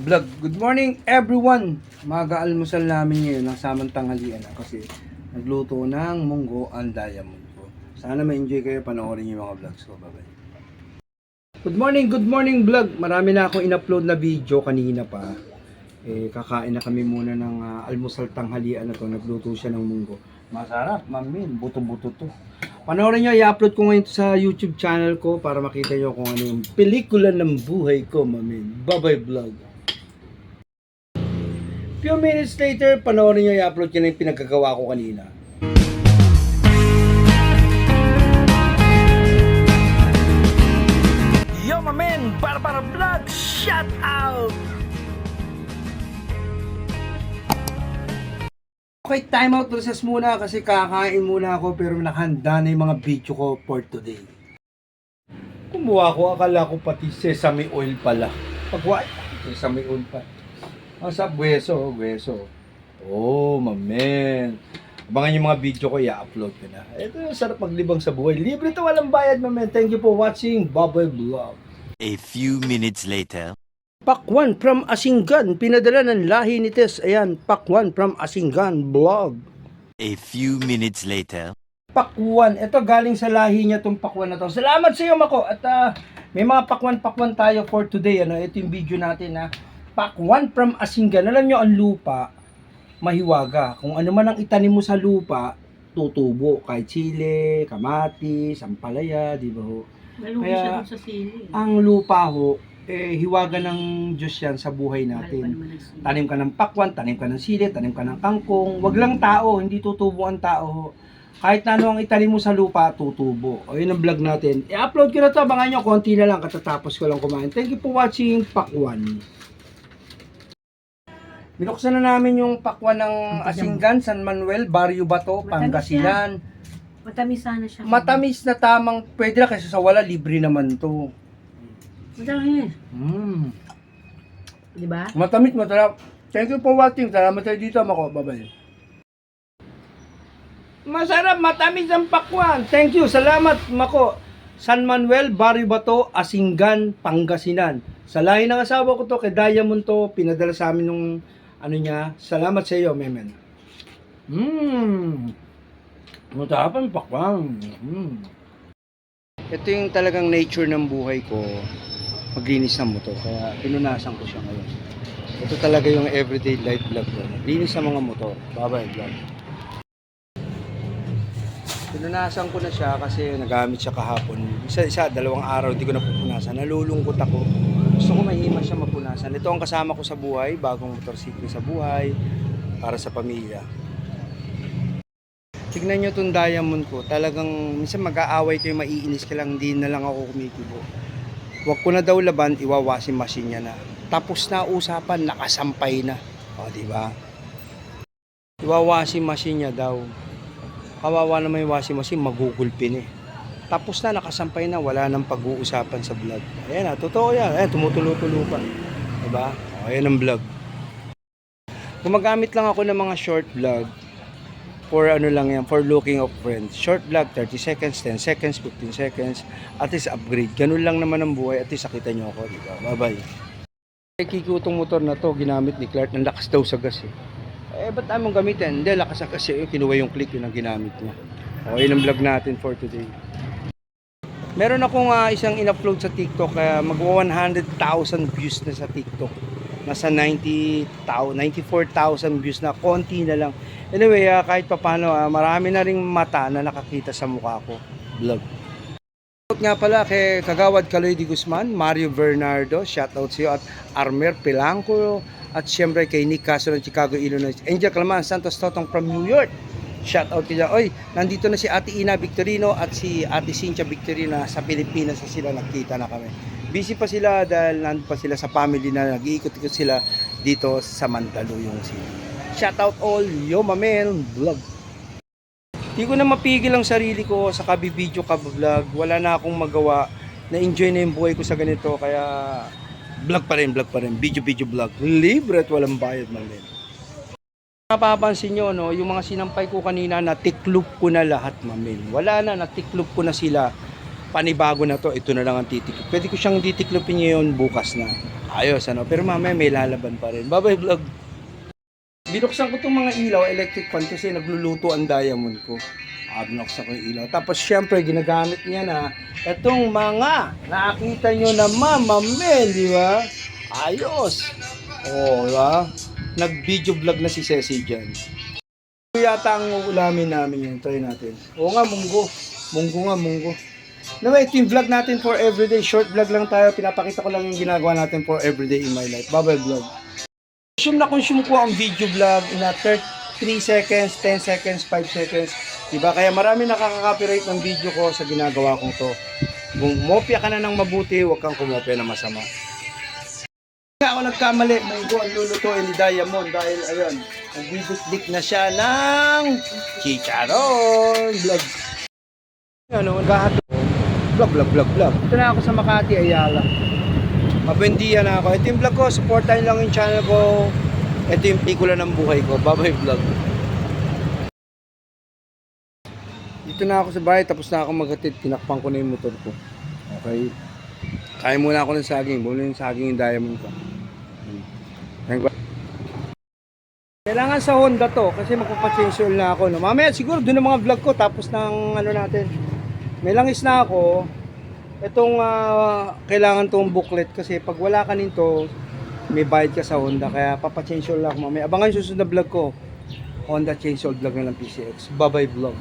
vlog. Good morning everyone! Mag-aalmusal namin ngayon ng samang tanghalian ah, kasi nagluto ng munggo ang diamond ko. Sana ma-enjoy kayo panoorin yung mga vlogs ko. Bye-bye. Good morning, good morning vlog. Marami na akong in-upload na video kanina pa. Eh, kakain na kami muna ng ah, almusal tanghalian na to. Nagluto siya ng munggo. Masarap, mamin. Buto-buto to. Panoorin nyo, i-upload ko ngayon sa YouTube channel ko para makita nyo kung ano yung pelikula ng buhay ko, mamin. Bye-bye vlog. Few minutes later, panoorin nyo, i-upload ko na yung pinagkagawa ko kanina. Yo, mamin! Barbara Vlog! Shout out! Okay, time out process muna kasi kakain muna ako pero nakahanda na yung mga video ko for today. Kumuha ko, akala ko pati sesame oil pala. Pagwa, sesame oil pa. Ang sa buweso, buweso. Oh, mamen. Abangan yung mga video ko, i-upload ko na. Ito yung sarap maglibang sa buhay. Libre to, walang bayad, mamen. Thank you for watching Bubble Vlog. A few minutes later. Pakwan from Asinggan, pinadala ng lahi ni Tess. Ayan, Pakwan from Asinggan Vlog. A few minutes later. Pakwan. Ito galing sa lahi niya tong pakwan na to. Salamat sa iyo, Mako. At ah, may mga pakwan-pakwan tayo for today. Ano? Ito yung video natin na pakwan from Asinggan. Alam nyo, ang lupa, mahiwaga. Kung ano man ang itanim mo sa lupa, tutubo. Kahit chile, kamatis, ampalaya, di ba ho? Malugi Kaya- siya sa sili. Ang lupa ho, eh, hiwaga ng Diyos yan sa buhay natin. Tanim ka ng pakwan, tanim ka ng sili, tanim ka ng kangkong. Wag lang tao, hindi tutubo ang tao. ho. Kahit na ano ang itanim mo sa lupa, tutubo. O yun ang vlog natin. I-upload ko na to, abangan nyo, konti na lang, katatapos ko lang kumain. Thank you for watching Pakwan. Binuksan na namin yung pakwan ng Asinggan, San Manuel, Barrio Bato, Matamis Pangasinan. Matamis sana siya. Matamis na tamang, pwede na kasi sa wala, libre naman to. Matamis. Mm. Di ba? Matamit, masarap. Thank you for watching. Salamat tayo dito, Mako. Bye-bye. Masarap, matamis ang pakwan. Thank you. Salamat, Mako. San Manuel, Barrio Bato, Asinggan, Pangasinan. Sa lahi ng asawa ko to, kay Diamond to, pinadala sa amin nung ano niya. Salamat sa iyo, Memen. Mmm. Masarap ang pakwan. Mm. Ito yung talagang nature ng buhay ko maglinis ng motor. Kaya pinunasan ko siya ngayon. Ito talaga yung everyday life vlog ko. Linis ng mga motor. Bye-bye vlog. Pinunasan ko na siya kasi nagamit siya kahapon. Isa-isa, dalawang araw, di ko na. Nalulungkot ako. Gusto ko mahima siya mapunasan. Ito ang kasama ko sa buhay, bagong motorsiklo sa buhay, para sa pamilya. Tignan nyo itong diamond ko. Talagang, minsan mag-aaway kayo, maiinis ka lang, hindi na lang ako kumikibo. Huwag ko na daw laban, iwawasin machine niya na. Tapos na usapan, nakasampay na. O, di ba? Iwawasin machine niya daw. Kawawa naman yung washing machine, magugulpin eh. Tapos na, nakasampay na, wala nang pag-uusapan sa vlog. Ayan na, totoo yan. Ayan, tumutulo-tulo pa. Diba? O, ayan ang vlog. Gumagamit lang ako ng mga short vlog for ano lang yan, for looking of friends. Short vlog, 30 seconds, 10 seconds, 15 seconds. At least upgrade. Ganun lang naman ang buhay. At least nakita nyo ako, di ba? Bye-bye. Eh, kikutong motor na to, ginamit ni Clark. Ang lakas daw sa gas eh. Eh, ba't tayo mong gamitin? Hindi, lakas sa gas eh. Kinuha yung click yun ang ginamit niya. O, yun ang vlog natin for today. Meron akong ah, isang in-upload sa TikTok kaya magwa 100,000 views na sa TikTok. Nasa 90,000, 94,000 views na, konti na lang. Anyway, ah, kahit papano, ah, marami na ring mata na nakakita sa mukha ko. Vlog. Shoutout nga pala kay Kagawad Kaloy Di Guzman, Mario Bernardo, shoutout sa iyo, at Armer Pilanco, at syempre kay Nick Castro ng Chicago, Illinois. Angel Calman, Santos Totong from New York. Shoutout kaya. Oy, nandito na si Ate Ina Victorino at si Ate Cynthia Victorino sa Pilipinas na sila nagkita na kami. Busy pa sila dahil nandun pa sila sa family na nag-iikot-ikot sila dito sa Mandaluyong City. Shoutout all, yo mamel, vlog. Di ko na mapigil ang sarili ko sa kabibideo ka vlog. Wala na akong magawa. Na-enjoy na yung buhay ko sa ganito. Kaya vlog pa rin, vlog pa rin. Video-video vlog. Libre at walang bayad man din. Mapapansin nyo, no, yung mga sinampay ko kanina, natiklop ko na lahat, mamin. Wala na, natiklop ko na sila. panibago na to, ito na lang ang titiklop. Pwede ko siyang titiklopin ngayon bukas na. Ayos, ano? Pero mamaya may lalaban pa rin. Bye-bye vlog. Binuksan ko itong mga ilaw, electric fan, kasi nagluluto ang diamond ko. Ah, binuksan ko yung ilaw. Tapos syempre, ginagamit niya na itong mga nakita nyo na mama men, di ba? Ayos. Oh, di ba? Nag-video vlog na si Ceci dyan. Ito yata ang ulamin namin yun. Try natin. Oo nga, munggo. Munggo nga, munggo. No, ito yung vlog natin for everyday. Short vlog lang tayo. Pinapakita ko lang yung ginagawa natin for everyday in my life. Bye-bye vlog. Consume na consume ko ang video vlog in a 3 seconds, 10 seconds, 5 seconds. Diba? Kaya marami nakaka-copyright ng video ko sa ginagawa kong to. Kung mopya ka na ng mabuti, huwag kang kumopya na masama. Kaya ako nagkamali, munggo ang lulutuin ni Diamond dahil ayun, nagdidikdik na siya ng chicharon vlog. Ano, naghahato. Vlog, vlog, vlog, vlog. Ito na ako sa Makati, Ayala. Mabendiya na ako. Ito yung vlog ko. Supportahin lang yung channel ko. Ito yung pelikula ng buhay ko. Bye-bye vlog. Dito na ako sa bahay. Tapos na ako maghatid. Tinakpan ko na yung motor ko. Okay. Kain muna ako ng saging. Bumili ng saging yung diamond ko. Thank you. Kailangan sa Honda to kasi magpapachange oil na ako. No? Mamaya siguro doon ang mga vlog ko tapos ng ano natin. May langis na ako. Itong ah, kailangan tong booklet kasi pag wala ka nito, may bayad ka sa Honda. Kaya papachange oil ako mamaya. Abangan yung susunod na vlog ko. Honda change oil vlog na lang PCX. Bye-bye vlog.